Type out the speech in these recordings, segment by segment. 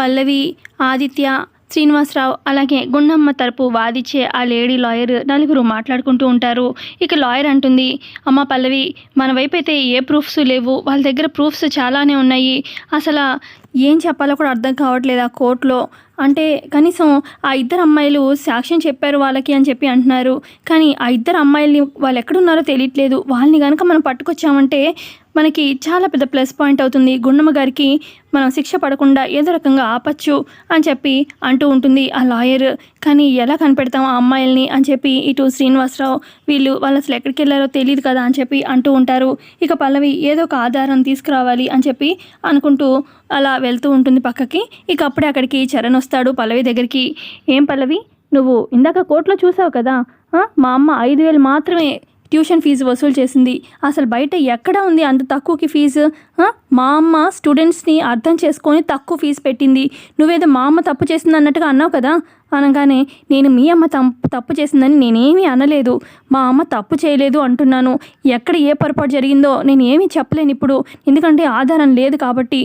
పల్లవి ఆదిత్య శ్రీనివాసరావు అలాగే గుండమ్మ తరపు వాదిచ్చే ఆ లేడీ లాయర్ నలుగురు మాట్లాడుకుంటూ ఉంటారు. ఇక లాయర్ అంటుంది అమ్మ పల్లవి మన వైపు అయితే ఏ ప్రూఫ్స్ లేవు. వాళ్ళ దగ్గర ప్రూఫ్స్ చాలానే ఉన్నాయి. అసలు ఏం చెప్పాలో కూడా అర్థం కావట్లేదు ఆ కోర్టులో. అంటే కనీసం ఆ ఇద్దరు అమ్మాయిలు సాక్ష్యం చెప్పారు వాళ్ళకి అని చెప్పి అంటున్నారు. కానీ ఆ ఇద్దరు అమ్మాయిల్ని వాళ్ళు ఎక్కడున్నారో తెలియట్లేదు. వాళ్ళని కనుక మనం పట్టుకొచ్చామంటే మనకి చాలా పెద్ద ప్లస్ పాయింట్ అవుతుంది. గుండమ్మ గారికి మనం శిక్ష పడకుండా ఏదో రకంగా ఆపచ్చు అని చెప్పి అంటూ ఉంటుంది ఆ లాయర్. కానీ ఎలా కనిపెడతాం ఆ అమ్మాయిల్ని అని చెప్పి ఇటు శ్రీనివాసరావు వీళ్ళు వాళ్ళు అసలు ఎక్కడికి వెళ్ళారో తెలియదు కదా అని చెప్పి అంటూ ఉంటారు. ఇక పల్లవి ఏదో ఒక ఆధారం తీసుకురావాలి అని చెప్పి అనుకుంటూ అలా వెళ్తూ ఉంటుంది పక్కకి. ఇక అప్పుడే అక్కడికి చరణ్ వస్తాడు పల్లవి దగ్గరికి. ఏం పల్లవి? నువ్వు ఇందాక కోర్టులో చూసావు కదా? మా అమ్మ ఐదు వేలు మాత్రమే ట్యూషన్ ఫీజు వసూలు చేసింది. అసలు బయట ఎక్కడ ఉంది అంత తక్కువకి ఫీజు? మా అమ్మ స్టూడెంట్స్ని అర్థం చేసుకొని తక్కువ ఫీజు పెట్టింది. నువ్వేదో మా అమ్మ తప్పు చేసింది అన్నట్టుగా అన్నావు కదా? అనగానే నేను మీ అమ్మ తప్పు తప్పు చేసిందని నేనేమీ అనలేదు. మా అమ్మ తప్పు చేయలేదు అంటున్నాను. ఎక్కడ ఏ పొరపాటు జరిగిందో నేను ఏమీ చెప్పలేను ఇప్పుడు. ఎందుకంటే ఆధారం లేదు కాబట్టి.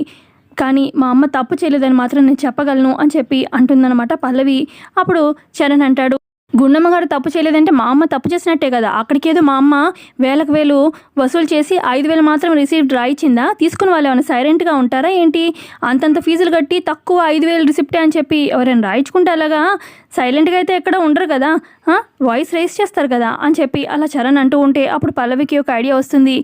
కానీ మా అమ్మ తప్పు చేయలేదని మాత్రం నేను చెప్పగలను అని చెప్పి అంటుందన్నమాట పల్లవి. అప్పుడు చరణ్ అంటాడు గుండమ్మ గారు తప్పు చేయలేదంటే మా అమ్మ తప్పు చేసినట్టే కదా. అక్కడికి ఏదో మా అమ్మ వేలకు వేలు వసూలు చేసి ఐదు వేలు మాత్రం రిసీప్ట్ రాయిచ్చిందా? తీసుకుని వాళ్ళు ఏమైనా సైలెంట్గా ఉంటారా ఏంటి? అంతంత ఫీజులు కట్టి తక్కువ ఐదు వేలు రిసిప్టే అని చెప్పి ఎవరైనా రాయించుకుంటే అలాగా? సైలెంట్గా అయితే ఎక్కడ ఉండరు కదా. వాయిస్ రైస్ చేస్తారు కదా అని చెప్పి అలా చరణ్ అంటూ ఉంటే అప్పుడు పల్లవికి ఒక ఐడియా వస్తుంది.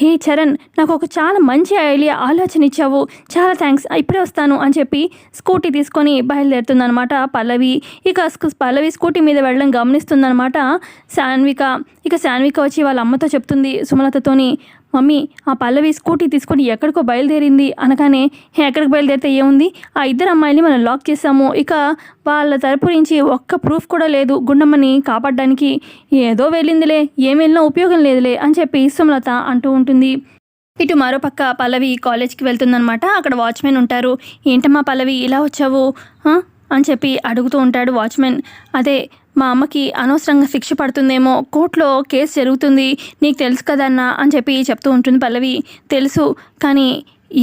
హే చరణ్ నాకు ఒక చాలా మంచి ఐడియా ఆలోచన ఇచ్చావు. చాలా థ్యాంక్స్ ఇప్పుడే వస్తాను అని చెప్పి స్కూటీ తీసుకొని బయలుదేరుతుందనమాట పల్లవి. ఇక పల్లవి స్కూటీ మీద వెళ్ళడం గమనిస్తుందనమాట శాన్విక ఇక శాన్విక వచ్చి వాళ్ళ అమ్మతో చెప్తుంది సుమలతతోని మమ్మీ ఆ పల్లవి స్కూటీ తీసుకొని ఎక్కడికో బయలుదేరింది. అనగానే ఎక్కడికి బయలుదేరితే ఏముంది? ఆ ఇద్దరు అమ్మాయిని మనం లాక్ చేసాము ఇక వాళ్ళ తరపు నుంచి ఒక్క ప్రూఫ్ కూడా లేదు. గుండమ్మని కాపాడడానికి ఏదో వెళ్ళిందిలే. ఏం వెళ్ళినా ఉపయోగం లేదులే అని చెప్పి సుమలత అంటూ ఉంటుంది. ఇటు మరోపక్క పల్లవి కాలేజ్కి వెళ్తుందనమాట అక్కడ వాచ్మెన్ ఉంటారు. ఏంటమ్మా పల్లవి ఇలా వచ్చావు? అని చెప్పి అడుగుతూ ఉంటాడు వాచ్మెన్. అదే మా అమ్మకి అనవసరంగా శిక్ష పడుతుందేమో కోర్టులో కేసు జరుగుతుంది నీకు తెలుసు కదన్నా అని చెప్పి చెప్తూ ఉంటుంది పల్లవి. తెలుసు కానీ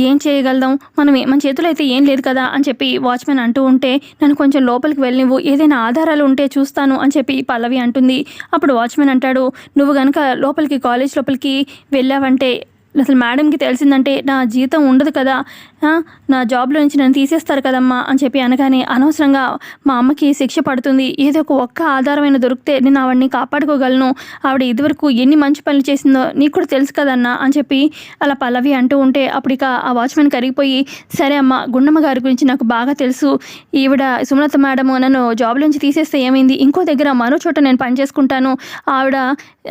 ఏం చేయగలదాం? మనం మన చేతిలో అయితే ఏం లేదు కదా అని చెప్పి వాచ్మెన్ అంటూ ఉంటే నన్ను కొంచెం లోపలికి వెళ్ళనివ్వు ఏదైనా ఆధారాలు ఉంటే చూస్తాను అని చెప్పి పల్లవి అంటుంది. అప్పుడు వాచ్మెన్ అంటాడు నువ్వు కనుక లోపలికి కాలేజ్ లోపలికి వెళ్ళావంటే అసలు మేడంకి తెలిసిందంటే నా జీతం ఉండదు కదా నా జాబ్లో నుంచి నన్ను తీసేస్తారు కదమ్మా అని చెప్పి అనగానే అనవసరంగా మా అమ్మకి శిక్ష పడుతుంది. ఏదో ఒక ఒక్క ఆధారమైన దొరికితే నేను ఆవిడని కాపాడుకోగలను. ఆవిడ ఇదివరకు ఎన్ని మంచి పనులు చేసిందో నీకు కూడా తెలుసు కదన్నా అని చెప్పి అలా పల్లవి అంటూ ఉంటే అప్పుడు ఇక ఆ వాచ్మెన్ కరిగిపోయి సరే అమ్మ గుండమ్మ గారి గురించి నాకు బాగా తెలుసు. ఈవిడ సుమలత మేడం నన్ను జాబ్ నుంచి తీసేస్తే ఏమైంది? ఇంకో దగ్గర మరో చోట నేను పని చేసుకుంటాను. ఆవిడ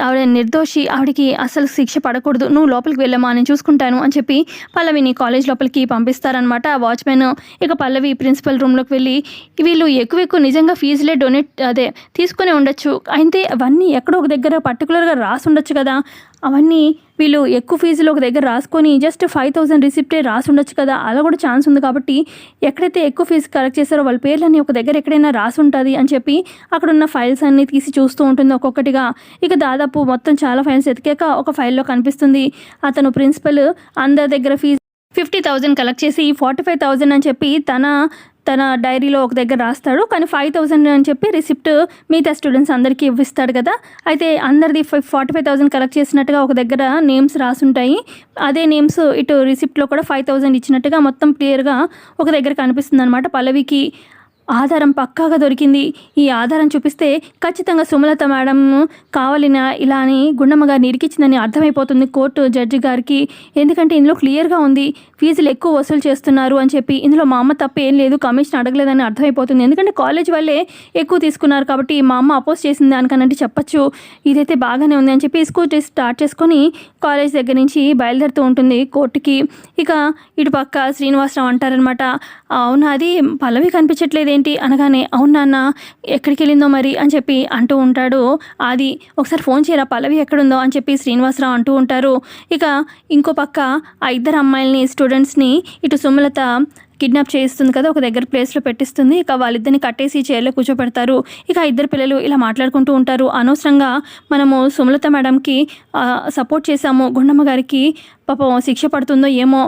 ఆవిడ నిర్దోషి ఆవిడకి అసలు శిక్ష పడకూడదు. నువ్వు లోపలికి వెళ్ళమ్మా నేను చూసుకుంటాను అని చెప్పి పల్లవిని కాలేజ్ లోపలికి పంపిస్తారనమాట ఆ వాచ్మెన్. ఇక పల్లవి ప్రిన్సిపల్ రూమ్లోకి వెళ్ళి వీళ్ళు ఎక్కువ ఎక్కువ నిజంగా ఫీజులే డొనేట్ అదే తీసుకుని ఉండొచ్చు. అయితే అవన్నీ ఎక్కడో ఒక దగ్గర పర్టికులర్గా రాసి ఉండొచ్చు కదా. అవన్నీ వీళ్ళు ఎక్కువ ఫీజులు ఒక దగ్గర రాసుకొని జస్ట్ ఫైవ్ థౌసండ్ రిసిప్టే రాసి ఉండొచ్చు కదా. అలా కూడా ఛాన్స్ ఉంది కాబట్టి ఎక్కడైతే ఎక్కువ ఫీజు కలెక్ట్ చేస్తారో వాళ్ళ పేర్లన్నీ ఒక దగ్గర ఎక్కడైనా రాసి ఉంటుంది అని చెప్పి అక్కడ ఉన్న ఫైల్స్ అన్నీ తీసి చూస్తూ ఉంటుంది ఒక్కొక్కటిగా. ఇక దాదాపు మొత్తం చాలా ఫైల్స్ ఎతికాక ఒక ఫైల్లో కనిపిస్తుంది. అతను ప్రిన్సిపల్ అందరి దగ్గర ఫీజు ఫిఫ్టీ థౌజండ్ కలెక్ట్ చేసి ఫార్టీ ఫైవ్ థౌజండ్ అని చెప్పి తన తన డైరీలో ఒక దగ్గర రాస్తాడు. కానీ ఫైవ్ థౌజండ్ అని చెప్పి రిసిప్ట్ మిగతా స్టూడెంట్స్ అందరికీ ఇవ్విస్తాడు కదా. అయితే అందరిది ఫార్టీ ఫైవ్ థౌసండ్ కలెక్ట్ చేసినట్టుగా ఒక దగ్గర నేమ్స్ రాసుంటాయి. అదే నేమ్స్ ఇటు రిసిప్ట్లో కూడా ఫైవ్ థౌజండ్ ఇచ్చినట్టుగా మొత్తం క్లియర్గా ఒక దగ్గర కనిపిస్తుంది అనమాట పల్లవికి ఆధారం పక్కాగా దొరికింది. ఈ ఆధారం చూపిస్తే ఖచ్చితంగా సుమలత మేడం కావాలిన ఇలా అని గుండమ్మ గారిని ఇరికిచ్చిందని అర్థమైపోతుంది కోర్టు జడ్జి గారికి. ఎందుకంటే ఇందులో క్లియర్గా ఉంది ఫీజులు ఎక్కువ వసూలు చేస్తున్నారు అని చెప్పి ఇందులో మా అమ్మ తప్ప ఏం లేదు కమిషన్ అడగలేదని అర్థమైపోతుంది. ఎందుకంటే కాలేజ్ వాళ్ళే ఎక్కువ తీసుకున్నారు కాబట్టి మా అమ్మ అపోజ్ చేసింది దానికనంటే చెప్పచ్చు. ఇదైతే బాగానే ఉంది అని చెప్పి స్కూటీ స్టార్ట్ చేసుకొని కాలేజ్ దగ్గర నుంచి బయలుదేరుతూ ఉంటుంది కోర్టుకి. ఇక ఇటు పక్క శ్రీనివాసరావు అంటారనమాట అవునా అది పల్లవి కనిపించట్లేదు ఏంటి అనగానే అవును నాన్న ఎక్కడికి వెళ్ళిందో మరి? అని చెప్పి అంటూ ఉంటాడు. అది ఒకసారి ఫోన్ చేయరా పల్లవి ఎక్కడుందో? అని చెప్పి శ్రీనివాసరావు అంటూ ఉంటారు. ఇక ఇంకో పక్క ఆ ఇద్దరు అమ్మాయిల్ని స్టూడెంట్స్ని ఇటు సుమలత కిడ్నాప్ చేయిస్తుంది కదా ఒక దగ్గర ప్లేస్లో పెట్టిస్తుంది. ఇక వాళ్ళిద్దరిని కట్టేసి చైర్లో కూర్చోపెడతారు. ఇక ఇద్దరు పిల్లలు ఇలా మాట్లాడుకుంటూ ఉంటారు. అనవసరంగా మనము సుమలత మేడంకి సపోర్ట్ చేశాము. గుండమ్మ గారికి పాపం శిక్ష పడుతుందో ఏమో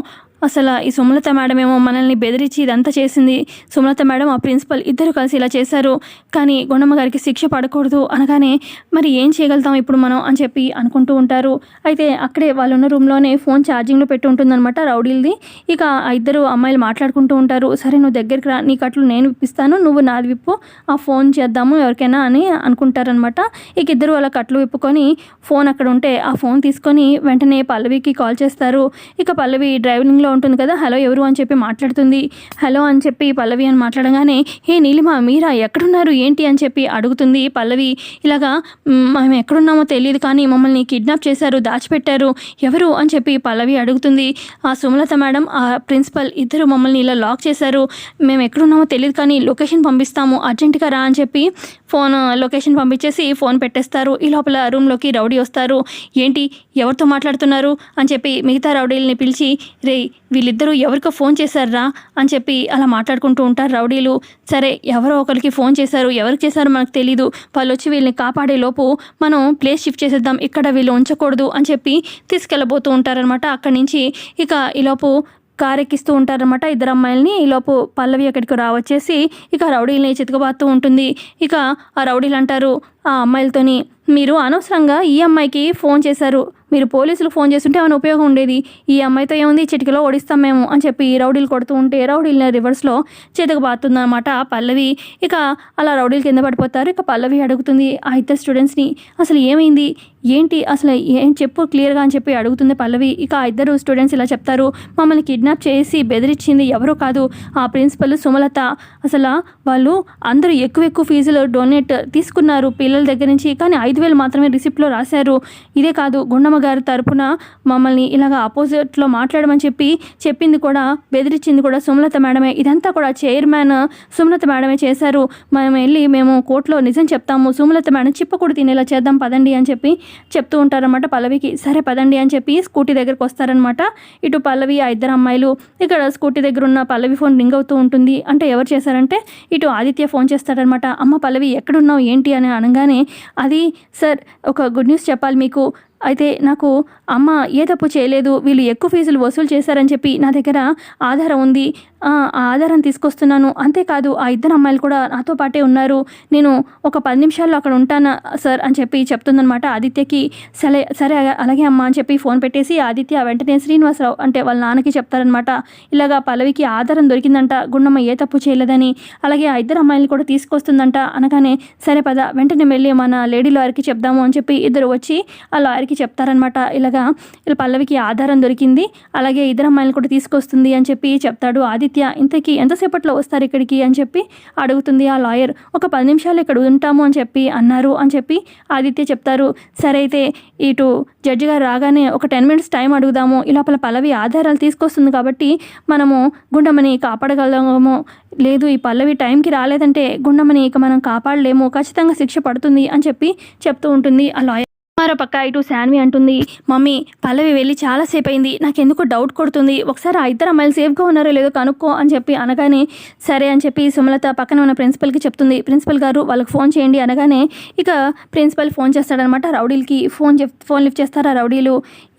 అసలు ఈ సుమలత మేడం ఏమో మనల్ని బెదిరించి ఇదంతా చేసింది. సుమలత మేడం ఆ ప్రిన్సిపల్ ఇద్దరు కలిసి ఇలా చేశారు. కానీ గుండమ్మ గారికి శిక్ష పడకూడదు అనగానే మరి ఏం చేయగలుగుతాం ఇప్పుడు మనం అని చెప్పి అనుకుంటూ ఉంటారు. అయితే అక్కడే వాళ్ళు ఉన్న రూమ్లోనే ఫోన్ ఛార్జింగ్లో పెట్టి ఉంటుందన్నమాట రౌడీలది. ఇక ఆ ఇద్దరు అమ్మాయిలు మాట్లాడుకుంటూ ఉంటారు. సరే నువ్వు దగ్గరికి రా. నీ కట్లు నేను విప్పిస్తాను నువ్వు నాది విప్పు. ఆ ఫోన్ చేద్దాము ఎవరికైనా అని అనుకుంటారనమాట ఇక ఇద్దరు వాళ్ళ కట్లు విప్పుకొని ఫోన్ అక్కడ ఉంటే ఆ ఫోన్ తీసుకొని వెంటనే పల్లవికి కాల్ చేస్తారు. ఇక పల్లవి డ్రైవింగ్లో ఉంటుంది కదా హలో ఎవరు? అని చెప్పి మాట్లాడుతుంది. హలో అని చెప్పి పల్లవి అని మాట్లాడగానే హే నీలిమ మీరా ఎక్కడున్నారు? ఏంటి? అని చెప్పి అడుగుతుంది పల్లవి. ఇలాగా మేము ఎక్కడున్నామో తెలియదు కానీ మమ్మల్ని కిడ్నాప్ చేశారు దాచిపెట్టారు. ఎవరు? అని చెప్పి పల్లవి అడుగుతుంది. ఆ సుమలత మేడం ఆ ప్రిన్సిపల్ ఇద్దరు మమ్మల్ని ఇలా లాక్ చేశారు. మేము ఎక్కడున్నామో తెలియదు కానీ లొకేషన్ పంపిస్తాము. అర్జెంటుగా రా అని చెప్పి ఫోన్ లొకేషన్ పంపించేసి ఫోన్ పెట్టేస్తారు. ఈ లోపల రూమ్లోకి రౌడీ వస్తారు. ఏంటి? ఎవరితో మాట్లాడుతున్నారు? అని చెప్పి మిగతా రౌడీలని పిలిచి రే వీళ్ళిద్దరూ ఎవరికో ఫోన్ చేశారా అని చెప్పి అలా మాట్లాడుకుంటూ ఉంటారు రౌడీలు. సరే ఎవరో ఒకరికి ఫోన్ చేశారు. ఎవరికి చేశారో మనకు తెలీదు. వాళ్ళు వచ్చి వీళ్ళని కాపాడే లోపు మనం ప్లేస్ షిఫ్ట్ చేసేద్దాం. ఇక్కడ వీళ్ళు ఉంచకూడదు. అని చెప్పి తీసుకెళ్ళబోతూ ఉంటారనమాట అక్కడి నుంచి. ఇక ఈలోపు కారెక్కిస్తూ ఉంటారనమాట ఇద్దరు అమ్మాయిల్ని. ఈలోపు పల్లవి అక్కడికి రావచ్చేసి ఇక రౌడీలని చితకబాస్తూ ఉంటుంది. ఇక ఆ రౌడీలు అంటారు ఆ అమ్మాయిలతోని మీరు అనవసరంగా ఈ అమ్మాయికి ఫోన్ చేశారు. మీరు పోలీసులకు ఫోన్ చేస్తుంటే ఏమైనా ఉపయోగం ఉండేది? ఈ అమ్మాయితో ఏముంది? చిటికలో ఓడిస్తాం మేము అని చెప్పి రౌడీలు కొడుతూ ఉంటే రౌడీలు రివర్స్లో చేతకు బాతుందన్నమాట పల్లవి. ఇక అలా రౌడీలు కింద పడిపోతారు. ఇక పల్లవి అడుగుతుంది ఆ ఇద్దరు స్టూడెంట్స్ని అసలు ఏమైంది? ఏంటి? అసలు ఏం చెప్పు క్లియర్గా అని చెప్పి అడుగుతుంది పల్లవి. ఇక ఆ ఇద్దరు స్టూడెంట్స్ ఇలా చెప్తారు మమ్మల్ని కిడ్నాప్ చేసి బెదిరించింది ఎవరో కాదు ఆ ప్రిన్సిపల్ సుమలత. అసలు వాళ్ళు అందరూ ఎక్కువ ఎక్కువ ఫీజులు డొనేట్ తీసుకున్నారు పిల్లల దగ్గర నుంచి కానీ ఐదు వేలు మాత్రమే రిసిప్ట్లో రాశారు. ఇదే కాదు గుండమ్మ గారి తరపున మమ్మల్ని ఇలాగ ఆపోజిట్లో మాట్లాడమని చెప్పి చెప్పింది కూడా బెదిరించింది కూడా సుమలత మేడమే. ఇదంతా కూడా చైర్మన్ సుమలత మేడమే చేశారు. మేము వెళ్ళి మేము కోర్టులో నిజం చెప్తాము. సుమలత మేడం చిప్పకూడు తినేలా చేద్దాం పదండి అని చెప్పి చెప్తూ ఉంటారనమాట పల్లవికి. సరే పదండి అని చెప్పి స్కూటీ దగ్గరకు వస్తారనమాట ఇటు పల్లవి ఆ ఇద్దరు అమ్మాయిలు ఇక్కడ స్కూటీ దగ్గర ఉన్న పల్లవి ఫోన్ రింగ్ అవుతూ ఉంటుంది. అంటే ఎవరు చేశారంటే ఇటు ఆదిత్య ఫోన్ చేస్తాడనమాట అమ్మ పల్లవి ఎక్కడున్నావు? ఏంటి? అని అనగానే అది సార్ ఒక గుడ్ న్యూస్ చెప్పాలి మీకు. అయితే నాకు అమ్మ ఏ తప్పు చేయలేదు. వీళ్ళు ఎక్కువ ఫీజులు వసూలు చేశారని చెప్పి నా దగ్గర ఆధారం ఉంది. ఆ ఆధారం తీసుకొస్తున్నాను. అంతేకాదు ఆ ఇద్దరు అమ్మాయిలు కూడా నాతో పాటే ఉన్నారు. నేను ఒక పది నిమిషాల్లో అక్కడ ఉంటాను సార్? అని చెప్పి చెప్తుందనమాట ఆదిత్యకి. సరే సరే అలాగే అమ్మ అని చెప్పి ఫోన్ పెట్టేసి ఆదిత్య వెంటనే శ్రీనివాసరావు అంటే వాళ్ళ నాన్నకి చెప్తారనమాట ఇలాగా పల్లవికి ఆధారం దొరికిందంట. గుండమ్మ ఏ తప్పు చేయలేదని. అలాగే ఆ ఇద్దరు అమ్మాయిలు కూడా తీసుకొస్తుందంట. అనగానే సరే పద వెంటనే వెళ్ళి మన లేడీ లాయర్కి చెప్దాము అని చెప్పి ఇద్దరు వచ్చి ఆ లాయర్కి చెప్తారనమాట ఇలాగా ఇలా పల్లవికి ఆధారం దొరికింది. అలాగే ఇద్దరు అమ్మాయిలు కూడా తీసుకొస్తుంది అని చెప్పి చెప్తాడు ఆదిత్య. ఇంతకీ ఎంతసేపట్లో వస్తారు ఇక్కడికి అని చెప్పి అడుగుతుంది ఆ లాయర్. ఒక పది నిమిషాలు ఇక్కడ ఉంటాము అని చెప్పి అన్నారు అని చెప్పి ఆదిత్య చెప్తారు. సరే అయితే ఇటు జడ్జి గారు రాగానే ఒక టెన్ మినిట్స్ టైం అడుగుదాము. ఈ లోపల పల్లవి ఆధారాలు తీసుకొస్తుంది కాబట్టి మనము గుండమని కాపాడగలము. లేదు ఈ పల్లవి టైంకి రాలేదంటే గుండమని ఇక మనం కాపాడలేము. ఖచ్చితంగా శిక్ష పడుతుంది అని చెప్పి చెప్తూ ఉంటుంది ఆ లాయర్. మరో పక్క ఇటు శాన్వి అంటుంది. మమ్మీ పల్లవి వెళ్ళి చాలాసేపు అయింది నాకు డౌట్ కొడుతుంది. ఒకసారి ఆ ఇద్దరు అమ్మాయిలు సేఫ్గా ఉన్నారో లేదో కనుక్కో అని చెప్పి అనగానే సరే అని చెప్పి సుమలత పక్కన ఉన్న ప్రిన్సిపల్కి చెప్తుంది. ప్రిన్సిపల్ గారు వాళ్ళకి ఫోన్ చేయండి అనగానే ఇక ప్రిన్సిపల్ ఫోన్ చేస్తాడనమాట రౌడీలకి. ఫోన్ చెప్ ఫోన్ లిఫ్ట్ చేస్తారా రౌడీలు?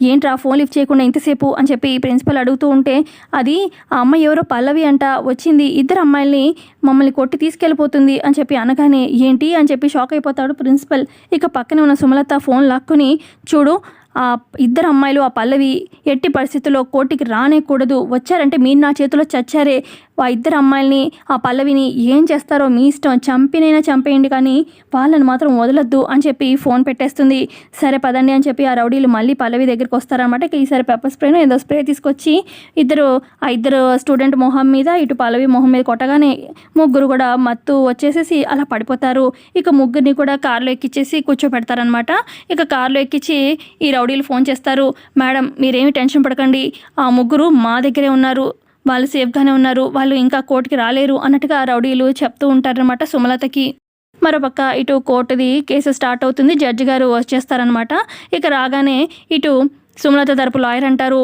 ఏంట్రా ఫోన్ లిఫ్ట్ చేయకుండా ఇంతసేపు అని చెప్పి ప్రిన్సిపల్ అడుగుతూ ఉంటే అది ఆ అమ్మాయి ఎవరో పల్లవి అంట. వచ్చింది ఇద్దరు అమ్మాయిల్ని మమ్మల్ని కొట్టి తీసుకెళ్ళిపోతుంది అని చెప్పి అనగానే ఏంటి అని చెప్పి షాక్ అయిపోతాడు ప్రిన్సిపల్. ఇక పక్కనే ఉన్న సుమలత ఫోన్ లాక్కుని చూడు ఆ ఇద్దరు అమ్మాయిలు ఆ పల్లవి ఎట్టి పరిస్థితుల్లో కోర్టుకి రానేకూడదు. వచ్చారంటే మీరు నా చేతిలో చచ్చారే ఆ ఇద్దరు అమ్మాయిల్ని ఆ పల్లవిని ఏం చేస్తారో మీ ఇష్టం చంపినైనా చంపేయండి కానీ వాళ్ళని మాత్రం వదలొద్దు అని చెప్పి ఫోన్ పెట్టేస్తుంది. సరే పదండి అని చెప్పి ఆ రౌడీలు మళ్ళీ పల్లవి దగ్గరికి వస్తారనమాట ఈసారి పెప్పర్ స్ప్రేను ఏదో స్ప్రే తీసుకొచ్చి ఇద్దరు ఆ ఇద్దరు స్టూడెంట్ మొహం మీద ఇటు పల్లవి మొహం మీద కొట్టగానే ముగ్గురు కూడా మత్తు వచ్చేసేసి అలా పడిపోతారు. ఇక ముగ్గురిని కూడా కారులో ఎక్కిచ్చేసి కూర్చోపెడతారనమాట ఇక కారులో ఎక్కించి ఈ రౌడీలు ఫోన్ చేస్తారు. మేడం మీరేమి టెన్షన్ పడకండి. ఆ ముగ్గురు మా దగ్గరే ఉన్నారు. వాళ్ళు సేఫ్గానే ఉన్నారు. వాళ్ళు ఇంకా కోర్టుకి రాలేరు అన్నట్టుగా రౌడీలు చెప్తూ ఉంటారనమాట సుమలతకి. మరోపక్క ఇటు కోర్టుది కేసు స్టార్ట్ అవుతుంది. జడ్జి గారు వచ్చేస్తారనమాట ఇక రాగానే ఇటు సుమలత తరపు లాయర్ అంటారు.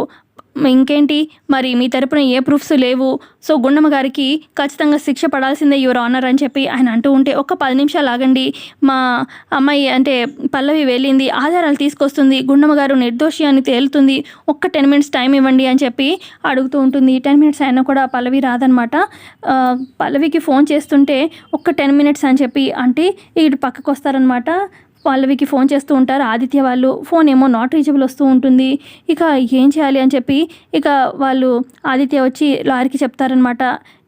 ఇంకేంటి? మరి మీ తరపున ఏ ప్రూఫ్స్ లేవు? సో గుండమ్మ గారికి ఖచ్చితంగా శిక్ష పడాల్సిందే యువర్ ఆనర్ అని చెప్పి ఆయన అంటూ ఉంటే ఒక్క పది నిమిషాలు ఆగండి. మా అమ్మాయి అంటే పల్లవి వెళ్ళింది ఆధారాలు తీసుకొస్తుంది గుండమ్మ గారు నిర్దోషి అని తేలుతుంది ఒక్క టెన్ మినిట్స్ టైం ఇవ్వండి అని చెప్పి అడుగుతూ ఉంటుంది. టెన్ మినిట్స్ అయినా కూడా పల్లవి రాదనమాట. పల్లవికి ఫోన్ చేస్తుంటే ఒక్క టెన్ మినిట్స్ అని చెప్పి అంటే ఇటు పక్కకు వస్తారనమాట. పల్లవికి ఫోన్ చేస్తూ ఉంటారు. ఆదిత్య వాళ్ళు ఫోన్ ఏమో నాట్ రీచబుల్ వస్తూ ఉంటుంది. ఇక ఏం చేయాలి? అని చెప్పి ఇక వాళ్ళు ఆదిత్య వచ్చి లారీకి చెప్తారనమాట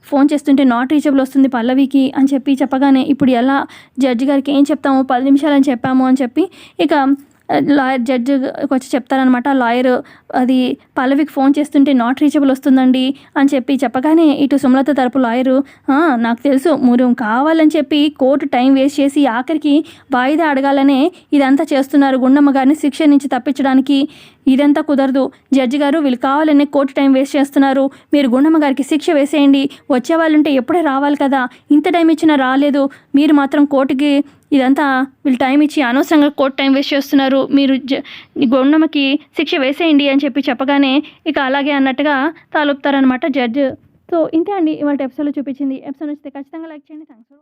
ఫోన్ చేస్తుంటే నాట్ రీచబుల్ వస్తుంది పల్లవికి అని చెప్పి చెప్పగానే ఇప్పుడు ఎలా? జడ్జి గారికి ఏం చెప్తాము? పది నిమిషాలు అని చెప్పాము అని చెప్పి ఇక లాయర్ జడ్జి వచ్చి చెప్తారనమాట లాయర్ అది పల్లవికి ఫోన్ చేస్తుంటే నాట్ రీచబుల్ వస్తుందండి అని చెప్పి చెప్పగానే ఇటు సుమలత తరపు లాయరు నాకు తెలుసు మీరు కావాలని చెప్పి కోర్టు టైం వేస్ట్ చేసి ఆఖరికి వాయిదా అడగాలనే ఇదంతా చేస్తున్నారు. గుండమ్మ గారిని శిక్ష నుంచి తప్పించడానికి ఇదంతా కుదరదు. జడ్జి గారు వీళ్ళు కావాలనే కోర్టు టైం వేస్ట్ చేస్తున్నారు. మీరు గుండమ్మ గారికి శిక్ష వేసేయండి. వచ్చే వాళ్ళు ఉంటే ఎప్పుడే రావాలి కదా. ఇంత టైం ఇచ్చినా రాలేదు. మీరు మాత్రం కోర్టుకి ఇదంతా వీళ్ళు టైం ఇచ్చి అనవసరంగా కోర్టు టైం వేస్ట్ చేస్తున్నారు. మీరు జ గుండమ్మకి శిక్ష వేసేయండి అని చెప్పి చెప్పగానే ఇక అలాగే అన్నట్టుగా తాలుపుతారనమాట జడ్జ్ సో ఇంతే అండి ఇవాళ ఎపిసోడ్లో చూపించింది. ఎపిసోడ్ వస్తే ఖచ్చితంగా లైక్ చేయండి. థ్యాంక్స్